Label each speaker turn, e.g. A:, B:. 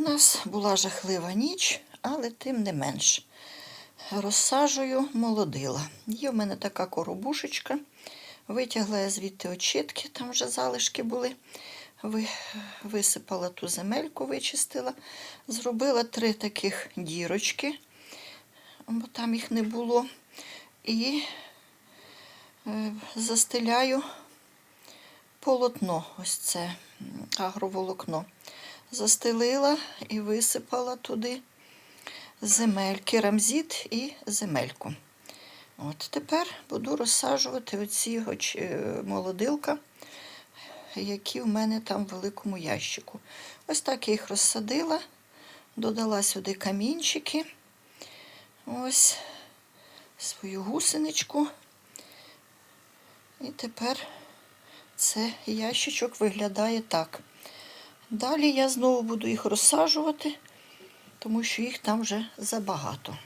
A: нас була жахлива ніч, але тим не менш. Розсаджую молодила. Є в мене така коробушечка. Витягла я звідти очітки, там вже залишки були. Висипала ту земельку, вичистила. Зробила три таких дірочки, бо там їх не було. І е, застеляю полотно, ось це агроволокно. Застелила і висипала туди земельки, рамзіт і земельку. От тепер буду розсаджувати оці е, молодилка, які в мене там в великому ящику. Ось так я їх розсадила, додала сюди камінчики. Ось свою гусеничку. І тепер це ящичок виглядає так. Далі я знову буду їх розсаджувати, тому що їх там вже забагато.